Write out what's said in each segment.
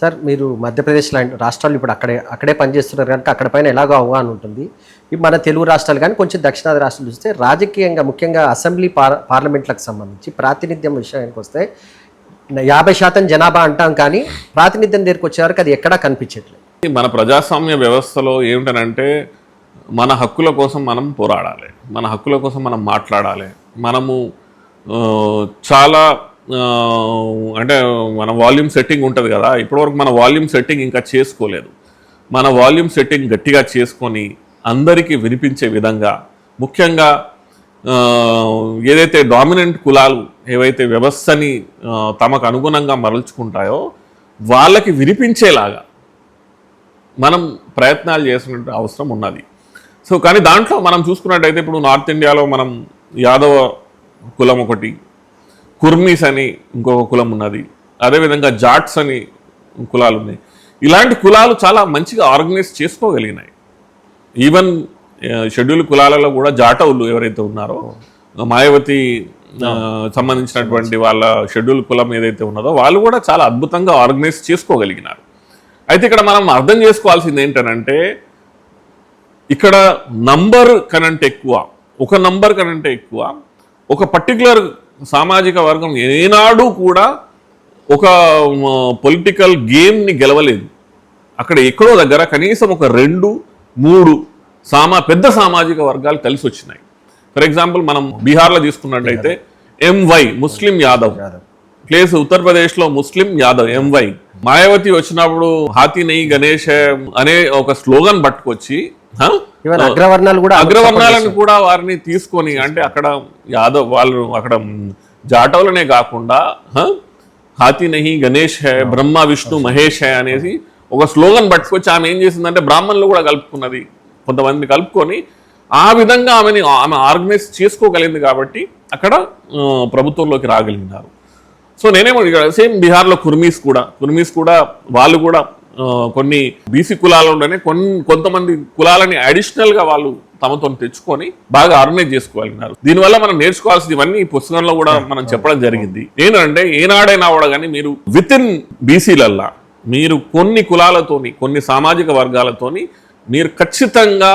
Sir మీరు మధ్యప్రదేశ్ లాంటి రాష్ట్రాలు ఇప్పుడు అక్కడే అక్కడే పనిచేస్తున్నారు కనుక అక్కడ పైన ఎలాగో అవగాహన ఉంటుంది. ఇప్పుడు మన తెలుగు రాష్ట్రాలు కానీ కొంచెం దక్షిణాది రాష్ట్రాలు చూస్తే రాజకీయంగా ముఖ్యంగా అసెంబ్లీ పార్ పార్లమెంట్లకు సంబంధించి ప్రాతినిధ్యం విషయానికి వస్తే యాభై శాతం జనాభా అంటాం కానీ ప్రాతినిధ్యం దగ్గరికి వచ్చేవరకు అది ఎక్కడా కనిపించట్లేదు. మన ప్రజాస్వామ్య వ్యవస్థలో ఏమిటనంటే మన హక్కుల కోసం మనం పోరాడాలి. మన హక్కుల కోసం మనం మాట్లాడాలి. మనము చాలా అంటే మన వాల్యూమ్ సెట్టింగ్ ఉంటుంది కదా ఇప్పటివరకు మన వాల్యూమ్ సెట్టింగ్ ఇంకా చేసుకోలేదు. మన వాల్యూమ్ సెట్టింగ్ గట్టిగా చేసుకొని అందరికీ వినిపించే విధంగా ముఖ్యంగా ఏదైతే డామినెంట్ కులాలు ఏవైతే వ్యవస్థని తమకు అనుగుణంగా మరల్చుకుంటాయో వాళ్ళకి వినిపించేలాగా మనం ప్రయత్నాలు చేసినట్టు అవసరం ఉన్నది. సో కానీ దాంట్లో మనం చూసుకున్నట్టయితే ఇప్పుడు నార్త్ ఇండియాలో మనం యాదవ కులం ఒకటి కుర్మీస్ అని ఇంకొక కులం ఉన్నది. అదేవిధంగా జాట్స్ అని కులాలు ఉన్నాయి. ఇలాంటి కులాలు చాలా మంచిగా ఆర్గనైజ్ చేసుకోగలిగినాయి. ఈవెన్ షెడ్యూల్ కులాలలో కూడా జాటవులు ఎవరైతే ఉన్నారో మాయావతి సంబంధించినటువంటి వాళ్ళ షెడ్యూల్ కులం ఏదైతే ఉన్నదో వాళ్ళు కూడా చాలా అద్భుతంగా ఆర్గనైజ్ చేసుకోగలిగినారు. అయితే ఇక్కడ మనం అర్థం చేసుకోవాల్సింది ఏంటనంటే ఇక్కడ నంబర్ కనంటే ఎక్కువ ఒక నంబర్ కనంటే ఎక్కువ ఒక పర్టికులర్ సామాజిక వర్గం ఏనాడు కూడా ఒక పొలిటికల్ గేమ్ని గెలవలేదు. అక్కడ ఎక్కడో దగ్గర కనీసం ఒక రెండు మూడు సామా పెద్ద సామాజిక వర్గాలు కలిసి వచ్చినాయి. ఫర్ ఎగ్జాంపుల్ మనం బీహార్లో తీసుకున్నట్టయితే ఎంవై ముస్లిం యాదవ్. ప్లేస్ ఉత్తరప్రదేశ్లో ముస్లిం యాదవ్ ఎంవై మాయావతి వచ్చినప్పుడు హాతీ నెయ్యి గణేష్ అనే ఒక స్లోగన్ పట్టుకొచ్చి అగ్రవర్ణాలు కూడా అగ్రవర్ణాలను కూడా వారిని తీసుకొని అంటే అక్కడ యాదవ్ వాళ్ళు అక్కడ జాటవులనే కాకుండా? హాతీ నహి గణేష్ హై బ్రహ్మ విష్ణు మహేష్ హై అనేసి ఒక స్లోగన్ పట్టుకొచ్చి ఆమె ఏం చేసిందంటే బ్రాహ్మణులు కూడా కలుపుకున్నది. కొంతమంది కలుపుకొని ఆ విధంగా ఆమెని ఆమె ఆర్గనైజ్ చేసుకోగలిగింది కాబట్టి అక్కడ ప్రభుత్వంలోకి రాగలిగినారు. సో నేనేమో సేమ్ బీహార్లో కుర్మీస్ కూడా కుర్మీస్ కూడా వాళ్ళు కూడా కొన్ని బీసీ కులాలలోనే కొన్ని కొంతమంది కులాలని అడిషనల్గా వాళ్ళు తమతో తెచ్చుకొని బాగా ఆర్గనైజ్ చేసుకోగలిగినారు. దీనివల్ల మనం నేర్చుకోవాల్సింది ఇవన్నీ ఈ పుస్తకంలో కూడా మనం చెప్పడం జరిగింది. ఏంటంటే ఏనాడైనా కూడా కానీ మీరు విత్ ఇన్ బీసీలల్లా మీరు కొన్ని కులాలతోని కొన్ని సామాజిక వర్గాలతోని మీరు ఖచ్చితంగా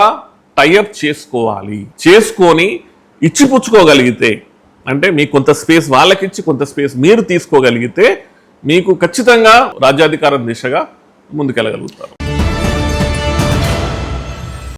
టైఅప్ చేసుకోవాలి. చేసుకొని ఇచ్చిపుచ్చుకోగలిగితే అంటే మీకు కొంత స్పేస్ వాళ్ళకిచ్చి కొంత స్పేస్ మీరు తీసుకోగలిగితే మీకు ఖచ్చితంగా రాజ్యాధికారం దిశగా ముందుకెళ్ళగలుగుతారు.